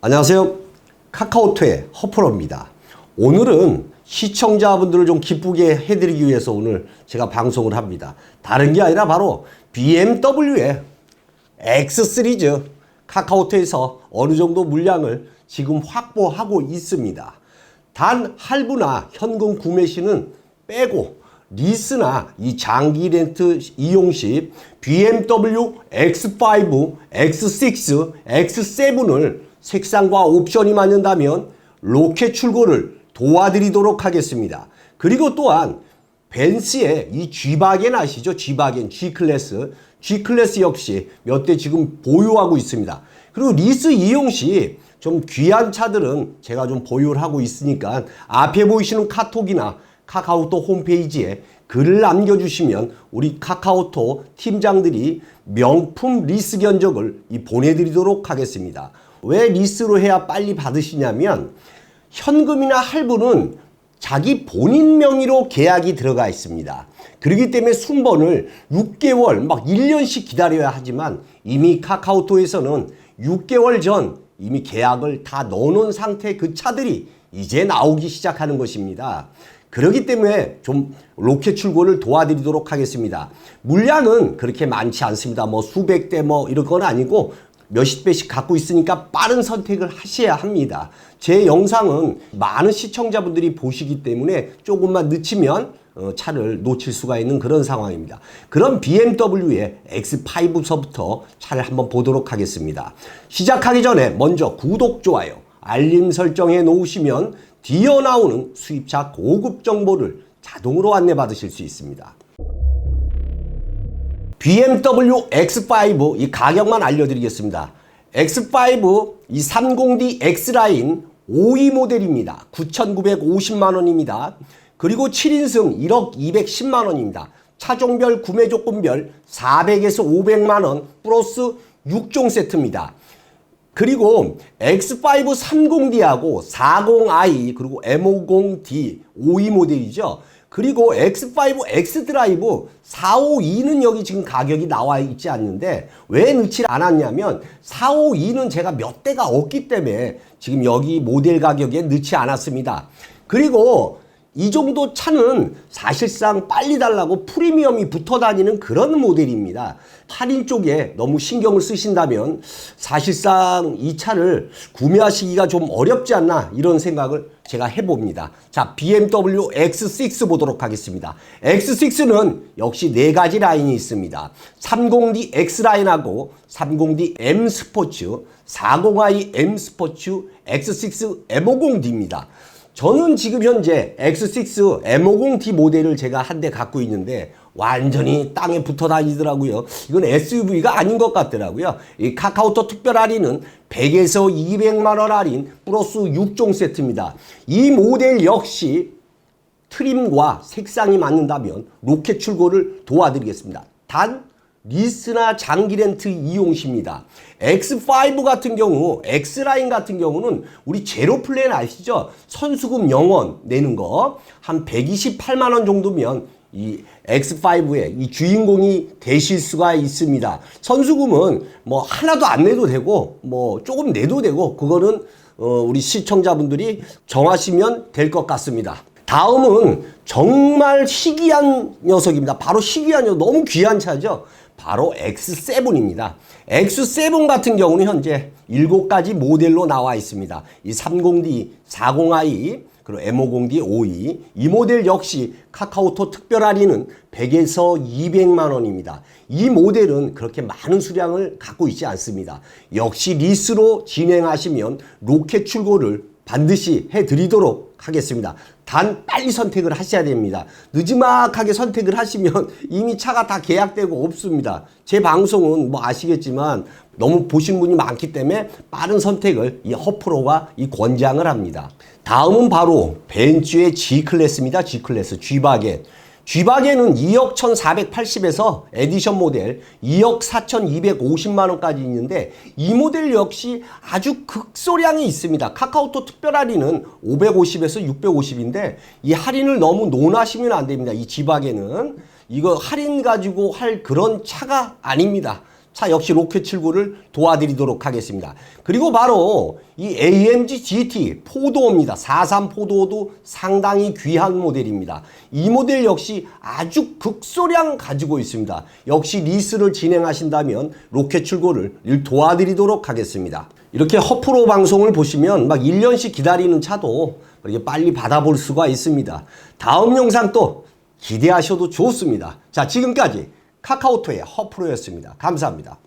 안녕하세요. 카카오톡의 허프로입니다. 오늘은 시청자분들을 좀 기쁘게 해드리기 위해서 오늘 제가 방송을 합니다. 다른 게 아니라 바로 BMW의 X 시리즈 카카오톡에서 어느 정도 물량을 지금 확보하고 있습니다. 단 할부나 현금 구매 시는 빼고 리스나 이 장기 렌트 이용 시 BMW X5, X6, X7을 색상과 옵션이 맞는다면 로켓 출고를 도와드리도록 하겠습니다. 그리고 또한 벤츠의 이 G바겐 아시죠? G바겐, G클래스. G클래스 역시 몇 대 지금 보유하고 있습니다. 그리고 리스 이용 시 좀 귀한 차들은 제가 좀 보유를 하고 있으니까 앞에 보이시는 카톡이나 카카오톡 홈페이지에 글을 남겨주시면 우리 카카오톡 팀장들이 명품 리스 견적을 이 보내드리도록 하겠습니다. 왜 리스로 해야 빨리 받으시냐면 현금이나 할부는 자기 본인 명의로 계약이 들어가 있습니다. 그렇기 때문에 순번을 6개월, 막 1년씩 기다려야 하지만 이미 카카오톡에서는 6개월 전 이미 계약을 다 넣어놓은 상태 그 차들이 이제 나오기 시작하는 것입니다. 그렇기 때문에 좀 로켓 출고를 도와드리도록 하겠습니다. 물량은 그렇게 많지 않습니다. 뭐 수백 대 뭐 이런 건 아니고 몇십 배씩 갖고 있으니까 빠른 선택을 하셔야 합니다. 제 영상은 많은 시청자분들이 보시기 때문에 조금만 늦추면 어, 차를 놓칠 수가 있는 그런 상황입니다. 그럼 BMW의 X5서부터 차를 한번 보도록 하겠습니다. 시작하기 전에 먼저 구독, 좋아요, 알림 설정해 놓으시면 뒤어 나오는 수입차 고급 정보를 자동으로 안내받으실 수 있습니다. BMW X5 이 가격만 알려드리겠습니다. X5 이 30D X라인 5위 모델입니다. 9,950만 원입니다. 그리고 7인승 1억 210만 원입니다. 차종별 구매 조건별 400에서 500만 원 플러스 6종 세트입니다. 그리고 X5 30D하고 40i 그리고 M50D 5위 모델이죠. 그리고 X5 X 드라이브 452는 여기 지금 가격이 나와 있지 않는데 왜 넣지 않았냐면 452는 제가 몇 대가 없기 때문에 지금 여기 모델 가격에 넣지 않았습니다. 그리고 이 정도 차는 사실상 빨리 달라고 프리미엄이 붙어 다니는 그런 모델입니다. 할인 쪽에 너무 신경을 쓰신다면 사실상 이 차를 구매하시기가 좀 어렵지 않나 이런 생각을 제가 해봅니다. 자, BMW X6 보도록 하겠습니다. X6는 역시 네 가지 라인이 있습니다. 30D X 라인하고 30D M 스포츠, 40i M 스포츠, X6 M50D입니다. 저는 지금 현재 X6 M50D 모델을 제가 한 대 갖고 있는데 완전히 땅에 붙어 다니더라고요. 이건 SUV가 아닌 것 같더라고요. 이 카카오톡 특별 할인은 100에서 200만 원 할인 플러스 6종 세트입니다. 이 모델 역시 트림과 색상이 맞는다면 로켓 출고를 도와드리겠습니다. 단 리스나 장기 렌트 이용 시입니다. X5 같은 경우, X라인 같은 경우는 우리 제로 플랜 아시죠? 선수금 0원 내는 거 한 128만 원 정도면 이 X5의 이 주인공이 되실 수가 있습니다. 선수금은 뭐 하나도 안 내도 되고 뭐 조금 내도 되고 그거는 어 우리 시청자분들이 정하시면 될 것 같습니다. 다음은 정말 희귀한 녀석입니다. 바로 희귀한 녀석, 너무 귀한 차죠. 바로 X7입니다. X7 같은 경우는 현재 7가지 모델로 나와 있습니다. 이 30D, 40i, 그리고 M50D 5위. 이 모델 역시 카카오톡 특별 할인은 100에서 200만 원입니다. 이 모델은 그렇게 많은 수량을 갖고 있지 않습니다. 역시 리스로 진행하시면 로켓 출고를 반드시 해드리도록 하겠습니다. 단 빨리 선택을 하셔야 됩니다. 늦지막하게 선택을 하시면 이미 차가 다 계약되고 없습니다. 제 방송은 뭐 아시겠지만 너무 보신 분이 많기 때문에 빠른 선택을 이 허프로가 이 권장을 합니다. 다음은 바로 벤츠의 G클래스입니다. G클래스, G바겐. G바겐은 2억 1480에서 에디션 모델 2억 4250만 원까지 있는데 이 모델 역시 아주 극소량이 있습니다. 카카오톡 특별 할인은 550에서 650인데 이 할인을 너무 논하시면 안 됩니다. 이 G바겐은 이거 할인 가지고 할 그런 차가 아닙니다. 차 역시 로켓 79를 도와드리도록 하겠습니다. 그리고 바로 이 AMG GT 포도입니다. 43 포도도 상당히 귀한 모델입니다. 이 모델 역시 아주 극소량 가지고 있습니다. 역시 리스를 진행하신다면 로켓 출고를 도와드리도록 하겠습니다. 이렇게 허프로 방송을 보시면 막 1년씩 기다리는 차도 이렇게 빨리 받아볼 수가 있습니다. 다음 영상 또 기대하셔도 좋습니다. 자, 지금까지 카카오톡의 허프로였습니다. 감사합니다.